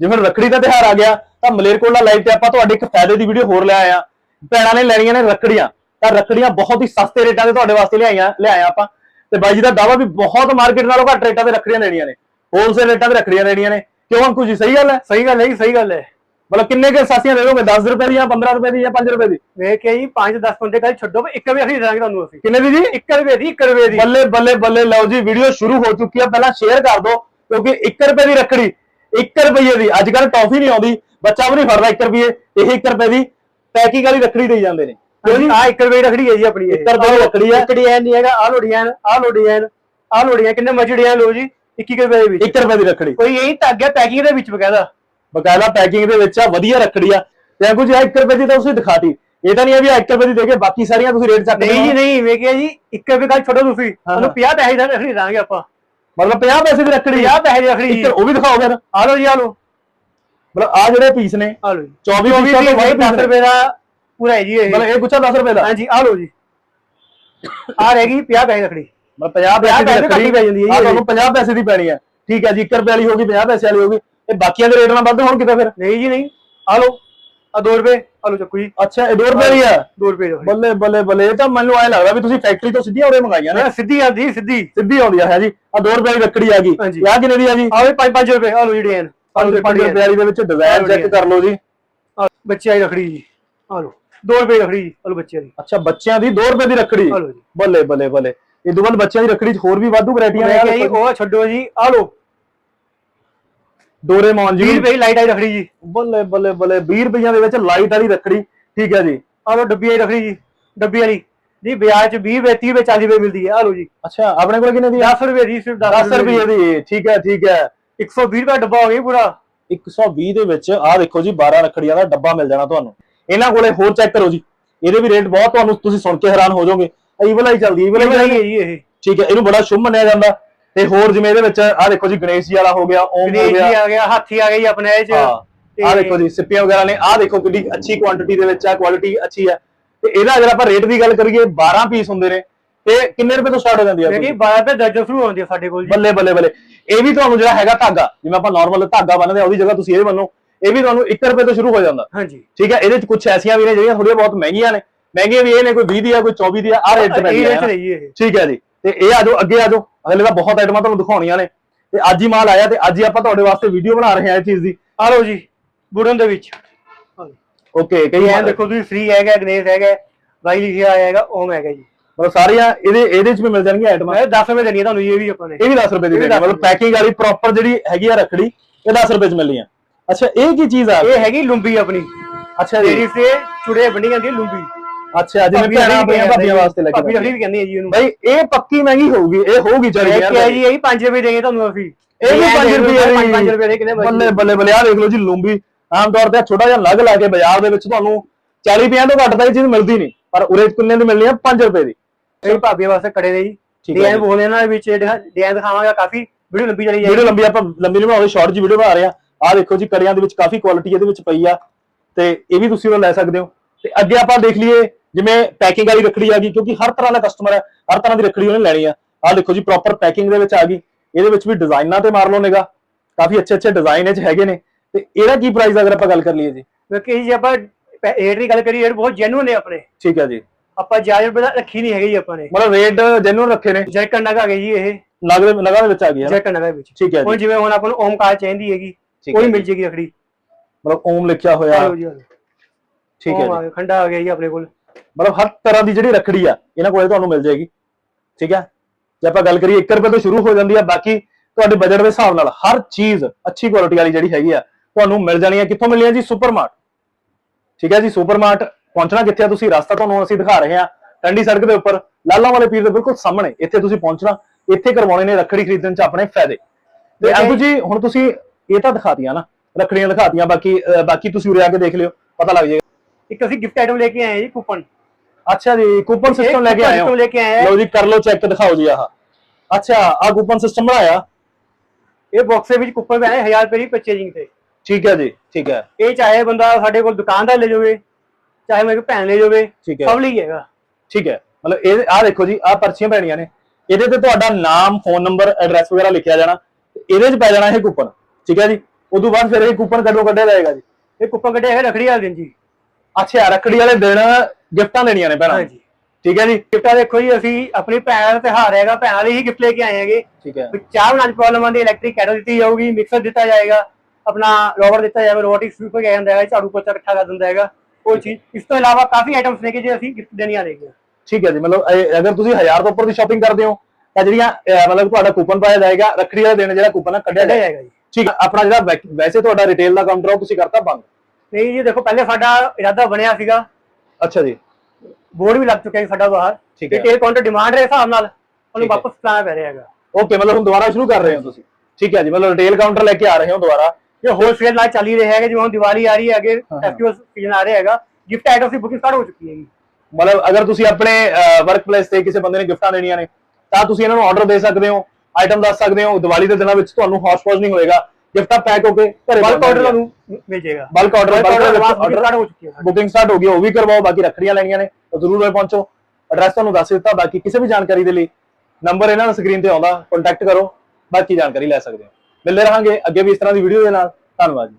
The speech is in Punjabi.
ਜਿਵੇਂ ਰੱਖੜੀ ਦਾ ਤਿਉਹਾਰ ਆ ਗਿਆ ਤਾਂ ਮਲੇਰਕੋਟਲਾ ਲਾਈਵ ਤੇ ਆਪਾਂ ਤੁਹਾਡੇ ਇੱਕ ਫਾਇਦੇ ਦੀ ਵੀਡੀਓ ਹੋਰ ਲੈ ਆਏ ਆ ਭੈਣਾਂ ਨੇ ਲੈਣੀਆਂ ਨੇ ਰੱਖੜੀਆਂ। ਤਾਂ ਰੱਖੜੀਆਂ ਬਹੁਤ ਹੀ ਸਸਤੇ ਰੇਟਾਂ ਤੇ ਤੁਹਾਡੇ ਵਾਸਤੇ ਲਿਆਈਆਂ ਲਿਆਇਆ ਆਪਾਂ। ਤੇ ਬਾਈ ਜੀ ਦਾ ਦਾਵਾ ਵੀ ਬਹੁਤ ਮਾਰਕੀਟ ਨਾਲੋਂ ਘੱਟ ਰੇਟਾਂ ਤੇ ਰੱਖੜੀਆਂ ਲੈਣੀਆਂ ਨੇ। ਹੋਲਸੇਲ ਰੇਟਾਂ ਤੇ ਰੱਖੜੀਆਂ ਲੈਣੀਆਂ ਨੇ। ਕਿਉਂ ਅੰਕੂ ਜੀ ਸਹੀ ਗੱਲ ਹੈ? ਸਹੀ ਗੱਲ ਹੈ ਜੀ ਸਹੀ ਗੱਲ ਹੈ। ਮਤਲਬ ਕਿੰਨੇ ਕੇ ਸਾਸੀਆਂ ਲੈ ਲੋਗੇ 10 ਰੁਪਏ ਦੀ ਜਾਂ 15 ਰੁਪਏ ਦੀ ਜਾਂ 5 ਰੁਪਏ ਦੀ? ਵੇਖ ਕੇ ਜੀ 5 10 ਬੰਦੇ ਕੱਲ ਛੱਡੋ ਪਰ ਇੱਕ ਵੀ ਅਸੀਂ ਦੇਵਾਂਗੇ ਤੁਹਾਨੂੰ ਅਸੀਂ। ਕਿੰਨੇ ਦੀ ਜੀ? 1 ਰੁਪਏ ਦੀ 1 ਰੁਪਏ ਦੀ। ਬੱਲੇ ਬੱਲੇ ਬੱਲੇ ਲਓ ਜੀ ਵੀਡੀਓ ਸ਼ੁਰੂ ਹੋ ਚੁੱਕੀ ਆ। ਪਹਿਲਾਂ ਸ਼ੇਅਰ ਕਰ ਦਿਓ ਕਿਉਂਕਿ 1 ਰੁਪਏ ਦੀ ਰੱਖੜੀ 1 ਰੁਪਏ ਦੀ। ਅੱਜ ਕੱਲ ਟੌਫੀ ਨਹੀਂ ਆਉਂਦੀ ਬੱਚਾ ਵੀ ਨਹੀਂ ਫੜਦਾ 1 ਰੁਪਏ ਇਹ 1 ਰੁਪਏ ਦੀ ਪੈਕਿੰਗ ਵਾਲੀ ਰੱਖੜੀ ਦੇਈ ਜਾਂਦੇ ਨੇ। ਆ 1 ਰੁਪਏ ਦੀ ਰੱਖੜੀ ਹੈ ਜੀ ਆਪਣੀ ਇਹ। 1 ਰੁਪਏ ਦੀ ਰੱਖੜੀ ਆ ਰੱਖੜੀ ਐ ਨਹੀਂ ਹੈਗਾ ਆ ਲੋੜੀਆਂ ਆ ਲੋੜੀਆਂ ਆ ਲੋੜੀਆਂ ਕਿੰਨੇ ਮਜੜੀਆਂ ਲੋ ਜੀ 21 ਰੁਪਏ ਦੇ ਵਿੱਚ। 1 ਰੁਪਏ ਦੀ ਰੱਖੜੀ। ਕੋਈ ਇਹੀ ਧਾਗਾ ਪੈਕਿੰਗ ਦੇ ਵਿੱਚ ਬਕਾਇਦਾ? ਬਕਾਇਦਾ ਪੈਕਿੰਗ ਦੇ ਵਿੱਚ ਆ ਵਧੀਆ ਰੱਖੜੀ ਆ। ਤੇ ਅੰਕੂ ਜੀ ਆਹ 1 ਰੁਪਏ ਦੀ ਤਾਂ ਤੁਸੀਂ ਦਿਖਾਤੀ। ਇਹ ਤਾਂ ਨਹੀਂ ਆ ਵੀ 1 ਰੁਪਏ ਦੀ ਦੇ ਕੇ ਬਾਕੀ ਸਾਰੀਆਂ ਤੁਸੀਂ ਰੇਟ ਚੱਕ ਨਹੀਂ ਜੀ ਨਹੀਂ ਵੇਖਿਆ ਜੀ 1 ਰੁਪਏ ਕੱਲ ਛੱਡੋ ਤੁਸੀਂ। ਤੁਹਾਨੂੰ 50 ਪੈਸੇ ਦਾ ਰੱਖੜੀ ਦਾਂਗੇ ਆਪਾਂ। ਮਤਲਬ 50 ਪੈਸੇ ਦੀ ਰੱਖੜੀ। 50 ਪੈਸੇ ਦੀ ਰੱਖੜੀ। ਇੱਕ ਉਹ ਵੀ ਦਿਖਾਓ ਫਿਰ। ਆ ਲੋ ਜੀ ਆ ਲੋ ਮਤਲਬ ਆ ਜਿਹੜੇ ਪੀਸ ਨੇ ਆ ਲੋ ਜੀ। 24 24 ਪੀਸਾਂ ਤੋਂ ਵੱਧ 10 ਰੁਪਏ ਦਾ ਪੂਰਾ ਹੈ ਜੀ ਇਹ ਮਤਲਬ ਇਹ ਗੁੱਛਾ 10 ਰੁਪਏ ਦਾ। ਹਾਂਜੀ ਆ ਲੋ ਜੀ। ਆ ਰਹੇਗੀ 50 ਪੈਸੇ ਰੱਖੜੀ। ਮੈਂ 50 ਪੈਸੇ ਦੀ ਰੱਖੜੀ ਪੈ ਜਾਂਦੀ ਹੈ ਜੀ ਇਹ। ਤੁਹਾਨੂੰ 50 ਪੈਸੇ ਦੀ ਪੈਣੀ ਹੈ। ਠੀਕ ਹੈ ਜੀ 1 ਰੁਪਏ ਵਾਲੀ ਹੋਗੀ 50 ਪੈਸੇ ਵਾਲੀ ਹੋਗੀ ਇਹ ਬਾਕੀਆਂ ਦੇ ਰੇਟ ਨਾਲ ਵੱਧ ਹੋਣ ਕਿਤੇ ਫਿਰ? ਨਹੀਂ ਜੀ ਨਹੀਂ। ਆ ਲੋ ਆ 2 ਰੁਪਏ ਆ ਲੋ ਚੱਕੂ ਜੀ। ਅੱਛਾ ਇਹ 2 ਰੁਪਏ ਵਾਲੀ ਆ? 2 ਰੁਪਏ ਦੀ। ਬੱਲੇ ਬੱਲੇ ਬੱਲੇ ਤਾਂ ਮੈਨੂੰ ਐ ਲੱਗਦਾ ਵੀ ਤੁਸੀਂ ਫੈਕਟਰੀ ਤੋਂ ਸਿੱਧੀਆਂ ਉਰੇ ਮੰਗਾਈਆਂ ਨੇ। ਸਿੱਧੀ ਆਂਦੀ ਸਿੱਧੀ। ਸਿੱਧੀ ਆਉਂਦੀ ਆ ਹੈ ਜੀ। ਆ 2 ਰੁਪਏ ਦੀ ਰੱਖੜੀ ਆ ਗਈ। ਆਹ ਕਿੰਨੇ ਦੀ ਆ ਜੀ? ਆ ਵੀ 5 5 ਰੁਪਏ ਆ ਲੋ ਜਿਹੜੀ ਐਨ ਆ ਲੋ 5 ਰੁਪਏ ਵਾਲੀ ਦੇ ਵਿੱਚ ਡਿਜ਼ਾਈਨ ਚੈੱਕ ਕਰ ਲਓ ਜੀ। ਬੱਚੇ ਆਈ ਰੱਖੜੀ ਜੀ। ਆ ਲੋ 2 ਰੁਪਏ ਦੀ ਰੱਖੜੀ ਜੀ ਆ ਲੋ ਬੱਚਿਆਂ ਦੀ ਅੱਛਾ ਬੱਚਿਆਂ ਦੀ 2 ਰੁਪਏ ਦੀ ਰੱਖੜੀ? ਆ ਬੱਲੇ ਬੱਲੇ ਬੱਲੇ। ਇਹ ਤੋਂ ਬਾਅਦ ਬੱਚਿਆਂ ਦੀ ਰੱਖੜੀ 'ਚ ਹੋਰ ਵੀ ਵਾਧੂ ਵੈਰਾਈਟੀਆਂ ਨੇ ਉਹ ਛੱਡੋ ਜੀ ਆ ਲੋ ਡੋਰੇਮੋਨ 20 ਜੀ ਰੁਪਏ ਦੀ ਲਾਈਟ ਆਈ ਰੱਖੜੀ ਜੀ। ਬੱਲੇ ਬੱਲੇ ਬੱਲੇ 20 ਰੁਪਈਆਂ ਦੇ ਵਿੱਚ ਲਾਈਟ ਵਾਲੀ ਰੱਖੜੀ ਠੀਕ ਹੈ ਜੀ। ਆ ਲੋ ਡੱਬੀ ਆਈ ਰੱਖੜੀ ਜੀ ਡੱਬੀ ਵਾਲੀ। ਜੀ ਚ 20 ਰੁਪਏ 30 ਰੁਪਏ 40 ਰੁਪਏ ਮਿਲਦੀ ਹੈ। ਆ ਲੋ ਜੀ। ਅੱਛਾ ਆਪਣੇ ਕੋਲ ਕਿੰਨੇ ਦੀ ਆ 10 ਰੁਪਏ ਦੀ ਸਿਰਫ 10 ਰੁਪਏ ਦੀ। ਠੀਕ ਹੈ ਠੀਕ ਹੈ। 120 ਰੁਪਏ ਡੱਬਾ ਹੋ ਗਿਆ ਪੂਰਾ। 120 ਦੇ ਵਿੱਚ ਆਹ ਦੇਖੋ ਜੀ 12 ਰੱਖੜੀਆਂ ਦਾ ਡੱਬਾ ਮਿਲ ਜਾਣਾ ਤੁਹਾਨੂੰ। ਇਹਨਾਂ ਕੋਲੇ ਹੋਰ ਚੈੱਕ ਕਰੋ ਜੀ। ਇਹਦੇ ਵੀ ਰੇਟ ਬਹੁਤ ਤੁਹਾਨੂੰ ਤੁਸੀਂ ਸੁਣ ਕੇ ਹੈਰਾਨ ਹੋ ਜਾਓਗੇ। ਈਵਲ ਆਈ ਚੱਲਦੀ ਈਵਲ ਇਹ ਆਈ ਹੈ ਜੀ ਇਹ। ਠੀਕ ਹੈ ਇਹਨੂੰ ਬੜਾ ਸ਼ੁਭ ਮੰਨਿਆ ਜਾਂਦਾ। ਤੇ ਹੋਰ ਜਿਵੇਂ ਇਹਦੇ ਵਿੱਚ ਆਹ ਦੇਖੋ ਜੀ ਗਣੇਸ਼ ਜੀ ਵਾਲਾ ਹੋ ਗਿਆ ਓਮ ਹੋ ਗਣੇਸ਼ ਗਿਆ। ਆ ਗਿਆ ਹਾਥੀ ਆ ਗਈ ਆਪਣੇ ਇਹ ਚ। ਹਾਂ ਆਹ ਦੇਖੋ ਜੀ ਸਿੱਪੀਆਂ ਵਗੈਰਾ ਨੇ ਆਹ ਦੇਖੋ ਕਿੰਨੀ ਅੱਛੀ ਕੁਆਂਟੀਟੀ ਦੇ ਵਿੱਚ ਆ ਕੁਆਲਿਟੀ ਅੱਛੀ ਹੈ ਤੇ ਇਹਦਾ ਅਗਰ ਆਪਾਂ ਰੇਟ ਦੀ ਗੱਲ ਕਰੀਏ 12 ਪੀਸ ਹੁੰਦੇ ਨੇ। ਤੇ ਕਿੰਨੇ ਰੁਪਏ ਤੋਂ ਸਟਾਰਟ ਹੋ ਜਾਂਦੀ ਆ ਦੇਖੀ 12 ਰੁਪਏ ਦਰਜਨ ਸ਼ੁਰੂ ਹੁੰਦੀ ਹੈ ਸਾਡੇ ਕੋਲ ਜੀ। ਬੱਲੇ ਬੱਲੇ ਬੱਲੇ। ਇਹ ਵੀ ਤੁਹਾਨੂੰ ਜਿਹੜਾ ਹੈਗਾ ਧਾਗਾ ਜਿਵੇਂ ਆਪਾਂ ਨਾਰਮਲ ਧਾਗਾ ਬੰਨਦੇ ਆ ਉਹਦੀ ਜਗ੍ਹਾ ਤੁਸੀਂ ਇਹ ਬੰਨੋ। ਇਹ ਵੀ ਤੁਹਾਨੂੰ 1 ਰੁਪਏ ਤੋਂ ਸ਼ੁਰੂ ਹੋ ਜਾਂਦਾ। ਹਾਂਜੀ। ਠੀਕ ਹੈ ਇਹਦੇ ਚ ਕੁਝ ਐਸੀਆਂ ਵੀ ਨੇ ਜਿਹੜੀਆਂ ਥੋੜੀਆਂ ਬਹੁਤ ਮਹਿੰਗੀਆਂ ਨੇ। ਮਹਿੰਗੀਆਂ ਵੀ ਇਹ ਨੇ ਕੋਈ 20 ਦੀ ਆ ਕੋਈ 24 ਦੀ ਆ ਆ ਰੇਟ ਤੇ ਇਹ ਪੈਂਦੀਆਂ ਰੇਟ ਨੇ ਰਹੀ ਇਹ। ਠੀਕ ਹੈ ਜੀ। ਤੇ ਇਹ ਆਜੋ ਅੱਗੇ ਆਜੋ ਅਗਲੇ ਦਾ ਬਹੁਤ ਆਈਟਮਾਂ ਤੁਹਾਨੂੰ ਦਿਖਾਉਣੀਆਂ ਨੇ। ਤੇ ਅੱਜ ਹੀ ਮਾਲ ਆਇਆ ਤੇ ਅੱਜ ਹੀ ਆਪਾਂ ਤੁਹਾਡੇ ਵਾਸਤੇ ਵੀਡੀਓ ਬਣਾ ਰਹੇ ਹਾਂ ਇਹ ਚੀਜ਼ ਦੀ। ਆ ਲਓ ਜੀ ਬੁੜਨ ਦੇ ਵਿੱਚ। ਓਕੇ ਕਈ ਮਾਲ ਦੇਖੋ ਤੁਸੀਂ ਫ੍ਰੀ ਹੈਗਾ ਗਣੇਸ਼ ਹੈਗਾ ਬਾਈ ਲਿਖਿਆ ਆਇਆ ਹੈਗਾ ਓਮ ਹੈਗਾ ਜੀ। ਮਤਲਬ ਸਾਰੀਆਂ ਇਹਦੇ ਇਹਦੇ ਚ ਵੀ ਮਿਲ ਜਾਣਗੀਆਂ ਆਈਟਮਾਂ ਮੈਂ 10 ਰੁਪਏ ਦੇਣੀ ਹੈ ਤੁਹਾਨੂੰ ਇਹ ਵੀ ਆਪਾਂ ਨੇ। ਇਹ ਵੀ 10 ਰੁਪਏ ਦੀ ਦੇਣੀ ਆ, 10 ਮਤਲਬ ਪੈਕਿੰਗ ਵਾਲੀ ਪ੍ਰੋਪਰ ਜਿਹੜੀ ਹੈਗੀ ਆ ਰੱਖੜੀ ਇਹ 10 ਰੁਪਏ ਚ ਮਿਲਣੀ ਆ। ਅੱਛਾ ਇਹ ਕੀ ਚੀਜ਼ ਆ? ਇਹ ਹੈਗੀ ਲੁੰਬੀ ਆਪਣੀ। ਅੱਛਾ ਜੀ। ਸੇ ਚੁੜੇ ਬੰਨੀ ਜਾਂਦੀ ਲੁੰਬੀ। ਅੱਛਾ ਜਿਵੇਂ ਭੈਣਾਂ ਆਪਣੀਆਂ ਭਾਬੀਆਂ ਵਾਸਤੇ ਲੈ ਕੇ ਭਾਬੀ ਰੱਖੜੀ ਵੀ ਕਹਿੰਦੀ ਹੈ ਜੀ ਇਹਨੂੰ ਬਾਈ ਇਹ ਪੱਕੀ ਮਹਿੰਗੀ ਹੋਊਗੀ ਇਹ ਹੋਊਗੀ ਚਾਲੀ ਇਹ ਹਜ਼ਾਰ ਕੀ ਹੈ ਦੀ। ਜੀ ਇਹ 5 ਰੁਪਏ ਦੇਗੇ ਤੁਹਾਨੂੰ ਅਸੀਂ। ਇਹ ਵੀ 5 ਰੁਪਏ ਦੀ 5 ਰੁਪਏ ਦੇ ਕਿੰਨੇ ਬੱਲੇ ਬੱਲੇ ਬੱਲੇ ਆ ਦੇਖ ਲਓ ਜੀ ਲੂੰਬੀ। ਆਮ ਤੌਰ ਤੇ ਛੋਟਾ ਜਿਹਾ ਲੱਗ ਲਾ ਕੇ ਬਾਜ਼ਾਰ ਦੇ ਵਿੱਚ ਤੁਹਾਨੂੰ 40 50 ਤੋਂ ਘੱਟ ਤਾਂ ਇਹ ਚੀਜ਼ ਮਿਲਦੀ ਨਹੀਂ। ਪਰ ਉਰੇ ਕਿੰਨੇ ਦੀ ਮਿਲਣੀ ਆ? 5 ਰੁਪਏ ਦੀ। ਇਹ ਭਾਬੀਆਂ ਵਾਸਤੇ ਕੜੇ ਨੇ ਜੀ। ਡਿਜ਼ਾਈਨ। ਬੋਲਦੇ ਦੇ ਵਿੱਚ ਡਿਜ਼ਾਈਨ ਦਿਖਾਵਾਂਗਾ ਕਾਫੀ ਵੀਡੀਓ ਲੰਬੀ ਚਲੀ ਵੀਡੀਓ ਜਾਏਗੀ ਲੰਬੀ ਆਪਾਂ ਲੰਬੀ ਨਹੀਂ ਬਣਾਉਂਦੇ ਸ਼ਾਰਟ ਜੀ ਵੀਡੀਓ ਬਣਾ ਰਹੇ ਆ। ਆ ਦੇਖੋ ਜੀ ਕੜਿਆਂ ਦੇ ਵਿੱਚ ਕਾਫੀ ਕੁਆਲਿਟੀ ਇਹਦੇ ਵਿੱਚ ਪਈ ਆ। ਤੇ ਇਹ ਵੀ ਤੁਸੀਂ ਉਹ ਲੈ ਸਕਦੇ ਹੋ। ਤੇ ਅੱਗੇ ਆਪਾਂ ਦੇਖ ਲਈਏ ਜਿਵੇਂ ਪੈਕਿੰਗ ਵਾਲੀ ਰੱਖੜੀ ਆ ਗਈ ਕਿਉਂਕਿ ਹਰ ਤਰ੍ਹਾਂ ਦਾ ਕਸਟਮਰ ਹੈ ਹਰ ਤਰ੍ਹਾਂ ਦੀ ਰੱਖੜੀ ਉਹਨੇ ਲੈਣੀ ਆ। ਆ ਦੇਖੋ ਜੀ ਪ੍ਰੋਪਰ ਪੈਕਿੰਗ ਦੇ ਵਿੱਚ ਆ ਗਈ। ਇਹਦੇ ਵਿੱਚ ਵੀ ਡਿਜ਼ਾਈਨਾਂ ਤੇ ਮਾਰ ਲਓ ਨਿਗਾ ਕਾਫੀ ਅੱਛੇ ਅੱਛੇ ਡਿਜ਼ਾਈਨ ਇਹ ਚ ਹੈਗੇ ਨੇ। ਤੇ ਇਹਦਾ ਕੀ ਪ੍ਰਾਈਸ ਅਗਰ ਆਪਾਂ ਗੱਲ ਕਰ ਲਈਏ ਜੀ? ਕਿਉਂਕਿ ਜੇ ਆਪਾਂ ਰੇਟ ਦੀ ਗੱਲ ਕਰੀਏ ਰੇਟ ਬਹੁਤ ਜੈਨੂਨ ਨੇ ਆਪਣੇ। ਠੀਕ ਹੈ ਜੀ। ਆਪਾਂ ਜਾਇਜ਼ ਰੁਪਏ ਦਾ ਰੱਖੀ ਨਹੀਂ ਹੈਗੀ ਆਪਾਂ ਨੇ। ਮਤਲਬ ਰੇਟ ਜੈਨੂਨ ਰੱਖੇ ਨੇ। ਜੈਕਟ ਨਗਾ ਗਈ ਜੀ ਇਹ। ਨਗ ਦੇ ਨਗਾਂ ਦੇ ਵਿੱਚ ਆ ਗਈ ਹੈ? ਜੈਕਟ ਨਗਾ ਵਿੱਚ। ਠੀਕ ਹੈ ਹੁਣ ਜੀ। ਜਿਵੇਂ ਹੁਣ ਆਪਾਂ ਨੂੰ ਓਮਕਾਰ ਚਾਹੀਦੀ ਹੈਗੀ ਕੋਈ ਮਿਲ। ਜੇਗੀ ਰੱਖੜੀ। ਮਤਲਬ ਓਮ ਲਿਖਿਆ ਹੋਇਆ। ਠੀਕ ਹੈ ਆ ਜੀ ਖੰਡਾ ਆ ਗਿਆ ਜੀ ਆਪਣੇ ਕੋਲ। ਮਤਲਬ ਹਰ ਤਰ੍ਹਾਂ ਦੀ ਜਿਹੜੀ ਰੱਖੜੀ ਆ ਇਹਨਾਂ ਕੋਲੇ ਤੁਹਾਨੂੰ ਮਿਲ ਜਾਏਗੀ। ਠੀਕ ਹੈ? ਜੇ ਆਪਾਂ ਗੱਲ ਕਰੀਏ 1 ਰੁਪਏ ਤੋਂ ਸ਼ੁਰੂ ਹੋ ਜਾਂਦੀ ਆ ਬਾਕੀ ਤੁਹਾਡੇ ਬਜਟ ਦੇ ਹਿਸਾਬ ਨਾਲ ਹਰ ਚੀਜ਼ ਅੱਛੀ ਕੁਆਲਿਟੀ ਵਾਲੀ ਜਿਹੜੀ ਹੈਗੀ ਆ ਤੁਹਾਨੂੰ ਮਿਲ ਜਾਣੀ ਆ। ਕਿੱਥੋਂ ਮਿਲਣੀ ਆ ਜੀ? ਸੁਪਰਮਾਰਟ ਠੀਕ ਹੈ ਜੀ? ਸੁਪਰਮਾਰਟ ਪਹੁੰਚਣਾ ਕਿੱਥੇ ਆ ਤੁਸੀਂ? ਰਸਤਾ ਤੁਹਾਨੂੰ ਅਸੀਂ ਦਿਖਾ ਰਹੇ ਹਾਂ ਟੰਡੀ ਸੜਕ ਦੇ ਉੱਪਰ। ਲਾਲਾਂ ਵਾਲੇ ਪੀਰ ਦੇ ਬਿਲਕੁਲ ਸਾਹਮਣੇ ਇੱਥੇ ਤੁਸੀਂ ਪਹੁੰਚਣਾ ਇੱਥੇ ਕਰਵਾਉਣੇ ਨੇ ਰੱਖੜੀ ਖਰੀਦਣ ਚ ਆਪਣੇ ਫਾਇਦੇ। ਤੇ ਅੰਕੂ ਜੀ। ਹੁਣ ਤੁਸੀਂ ਇਹ ਤਾਂ ਦਿਖਾਤੀਆਂ ਨਾ ਰੱਖੜੀਆਂ ਦਿਖਾਤੀਆਂ ਬਾਕੀ ਬਾਕੀ ਤੁਸੀਂ ਉਰੇ ਆ ਕੇ ਦੇਖ ਲਿਓ ਪਤਾ ਲੱਗ ਜਾਏਗਾ। ਇੱਕ ਅਸੀਂ ਗਿਫਟ ਆਈਟਮ ਲੈ ਕੇ ਆਏ ਹਾਂ ਜੀ ਕੂਪਨ ਅੱਛਾ ਜੀ ਕੂਪਨ ਸਿਸਟਮ ਲੈ ਕੇ ਆਏ ਹੋ? ਲੈ ਕੇ ਆਏ ਲਓ ਜੀ ਕਰ ਲਓ ਚੈੱਕ ਦਿਖਾਓ ਜੀ ਆਹ। ਅੱਛਾ ਆ ਕੂਪਨ ਸਿਸਟਮ ਬਣਾਇਆ? ਇਹ ਬਾਕਸ ਦੇ ਵਿੱਚ ਕੂਪਨ ਆਏ 1000 ਰੁਪਏ ਦੀ ਪਰਚੇਜਿੰਗ ਤੇ। ਠੀਕ ਹੈ ਜੀ ਠੀਕ ਹੈ। ਇਹ ਚਾਹੇ ਬੰਦਾ ਸਾਡੇ ਕੋਲ ਦੁਕਾਨਦਾਰ ਲੈ ਜਾਵੇ ਚਾਹੇ ਮੇਰੇ ਭੈਣ ਲੈ ਜਾਵੇ ਠੀਕ ਹੈ। ਸਭ ਲਈ ਹੈਗਾ। ਠੀਕ ਹੈ ਮਤਲਬ ਇਹ ਆਹ ਦੇਖੋ ਜੀ ਆਹ ਪਰਚੀਆਂ ਪੈਣੀਆਂ ਨੇ। ਇਹਦੇ ਤੇ ਤੁਹਾਡਾ ਨਾਮ ਫੋਨ ਨੰਬਰ ਐਡਰੈਸ ਵਗੈਰਾ ਲਿਖਿਆ ਜਾਣਾ। ਇਹਦੇ 'ਚ ਪੈ ਜਾਣਾ ਇਹ ਕੂਪਨ ਠੀਕ ਹੈ ਜੀ ਉਦੋਂ ਬਾਅਦ ਫਿਰ ਇਹ ਕੂਪਨ ਕਦੋਂ ਕੱਢਿਆ ਜਾਏਗਾ ਜੀ। ਇਹ ਕੁੱਪਾ ਕੱਢਿਆ ਹੈ ਰਖੜੀ ਵਾਲੇ ਦਿਨ ਜੀ। ਅੱਛਾ ਰੱਖੜੀ ਵਾਲੇ ਦਿਨ ਗਿਫਟਾਂ ਦੇਣੀਆਂ ਨੇ ਭੈਣਾਂ। ਨੂੰ। ਹਾਂਜੀ। ਠੀਕ ਹੈ ਜੀ? ਗਿਫਟਾਂ ਦੇਖੋ ਜੀ ਅਸੀਂ ਆਪਣੀ ਭੈਣ ਦਾ ਤਿਉਹਾਰ ਹੈਗਾ ਭੈਣਾਂ ਲਈ ਹੀ ਗਿਫਟ ਲੈ ਕੇ ਆਏ ਹੈਗੇ। ਠੀਕ ਹੈ। ਬਣਾਉਣ ਦੀ ਪ੍ਰੋਬਲਮ ਆਉਂਦੀ ਇਲੈਕਟ੍ਰਿਕ ਕੈਟਲ ਦਿੱਤੀ ਜਾਊਗੀ ਮਿਕਸਰ ਦਿੱਤਾ ਜਾਏਗਾ ਆਪਣਾ ਰੋਬਰ ਦਿੱਤਾ ਜਾਏਗਾ ਰੋਬੋਟਿਕ ਸਵੀਪਰ ਕਿਹਾ ਜਾਂਦਾ ਹੈਗਾ ਝਾੜੂ ਪੋਚਾ ਇਕੱਠਾ ਕਰ ਦਿੰਦਾ ਹੈਗਾ ਉਹ ਚੀਜ਼। ਇਸ ਤੋਂ ਇਲਾਵਾ ਕਾਫੀ ਆਈਟਮਸ ਨੇ ਕਿ ਜੇ ਅਸੀਂ ਗਿਫਟ ਦੇਣੀਆਂ ਨੇਗੀਆਂ ਠੀਕ ਹੈ ਜੀ ਮਤਲਬ ਅਗਰ ਤੁਸੀਂ 1000 ਤੋਂ ਉੱਪਰ ਦੀ ਸ਼ਾਪਿੰਗ ਕਰਦੇ ਹੋ ਤਾਂ ਜਿਹੜੀਆਂ ਮਤਲਬ ਤੁਹਾਡਾ ਕੂਪਨ ਪਾਇਆ ਜਾਏਗਾ ਰੱਖੜੀ ਵਾਲੇ ਦਿਨ ਜਿਹੜਾ ਕੂਪਨ ਹੈ ਕੱਢਿਆ ਜਾਏਗਾ। ਜੀ। ਠੀਕ ਹੈ ਆਪਣਾ ਜਿਹੜਾ ਵੈਸੇ ਤੁਹਾਡਾ ਰਿਟੇਲ ਦਾ ਕਾਊਂਟਰ ਉਹ ਤੁਸੀਂ ਕਰਤਾ ਬੰਦ। ਨਹੀਂ ਜੀ ਦੇਖੋ ਪਹਿਲੇ ਸਾਡਾ ਇਰਾਦਾ ਬਣਿਆ ਸੀਗਾ। ਅੱਛਾ ਜੀ। ਬੋਰਡ ਵੀ ਲੱਗ ਚੁੱਕਿਆ ਸੀ ਸਾਡਾ ਬਾਹਰ। ਠੀਕ ਹੈ। ਰਿਟੇਲ ਕਾਊਂਟਰ ਡਿਮਾਂਡ ਦੇ ਹਿਸਾਬ ਨਾਲ ਉਹਨੂੰ। ਵਾਪਸ ਚਲਾਉਣਾ ਪੈ ਰਿਹਾ ਹੈਗਾ। ਓਕੇ ਮਤਲਬ ਹੁਣ ਦੁਬਾਰਾ ਸ਼ੁਰੂ ਕਰ ਰਹੇ ਹੋ ਤੁਸੀਂ? ਠੀਕ ਹੈ ਜੀ ਮਤਲਬ ਰਿਟੇਲ ਕਾਊਂਟਰ ਲੈ ਕੇ ਆ ਰਹੇ ਹੋ ਦੁਬਾਰਾ। ਇਹ ਹੋਲਸੇਲ ਨਾਲ ਚੱਲ ਹੀ ਰਿਹਾ ਹੈਗਾ ਜਿਵੇਂ ਹੁਣ ਦੀਵਾਲੀ ਆ ਰਹੀ ਹੈ ਅੱਗੇ। ਫੈਸਟੀਵਲ ਸੀਜ਼ਨ ਆ ਰਿਹਾ ਹੈਗਾ। ਗਿਫਟ ਆਈਟਮ ਦੀ ਬੁਕਿੰਗ ਸਟਾਰਟ ਹੋ ਚੁੱਕੀ ਹੈਗੀ। ਮਤਲਬ ਅਗਰ ਤੁਸੀਂ ਆਪਣੇ ਵਰਕ ਪਲੇਸ ਤੇ ਕਿਸੇ ਬੰਦੇ ਨੇ ਗਿਫਟਾਂ ਦੇਣੀਆਂ ਨੇ ਤਾਂ ਤੁਸੀਂ ਇਹਨਾਂ ਨੂੰ ਆਰਡਰ ਦੇ ਸਕਦੇ ਹੋ ਆਈਟਮ ਦੱਸ ਸਕਦੇ ਹੋ ਦੀਵਾਲੀ ਦੇ ਦਿਨਾਂ ਵਿੱਚ ਤੁਹਾਨੂੰ ਹੌਸ਼ ਪੌਸ਼ ਨਹੀਂ ਹੋਏਗਾ। ਗਿਫਟਾਂ ਪੈਕ ਹੋ ਕੇ ਘਰੇ ਬਲਕ ਆਰਡਰ ਤੁਹਾਨੂੰ ਜਾਏਗਾ bulk order bulk order start ਹੋ ਚੁੱਕੀ ਹੈ। ਬੁਕਿੰਗ ਸਟਾਰਟ ਹੋ ਗਈ ਉਹ ਵੀ ਕਰਵਾਓ ਬਾਕੀ ਰੱਖੜੀਆਂ ਲੈਣੀਆਂ ਨੇ ਤਾਂ ਜ਼ਰੂਰ ਉਰੇ ਪਹੁੰਚੋ ਐਡਰੈਸ ਤੁਹਾਨੂੰ ਦੱਸ ਦਿੱਤਾ ਬਾਕੀ ਕਿਸੇ ਵੀ ਜਾਣਕਾਰੀ ਦੇ ਲਈ ਨੰਬਰ ਇਹਨਾਂ ਦਾ ਸਕਰੀਨ ਤੇ ਆਉਂਦਾ ਕੰਟੈਕਟ ਕਰੋ ਬਾਕੀ ਜਾਣਕਾਰੀ ਲੈ ਸਕਦੇ ਹੋ ਮਿਲਦੇ ਰਹਾਂਗੇ ਅੱਗੇ ਵੀ ਇਸ ਤਰ੍ਹਾਂ ਦੀ ਵੀਡੀਓ ਦੇ ਨਾਲ ਧੰਨਵਾਦ ਜੀ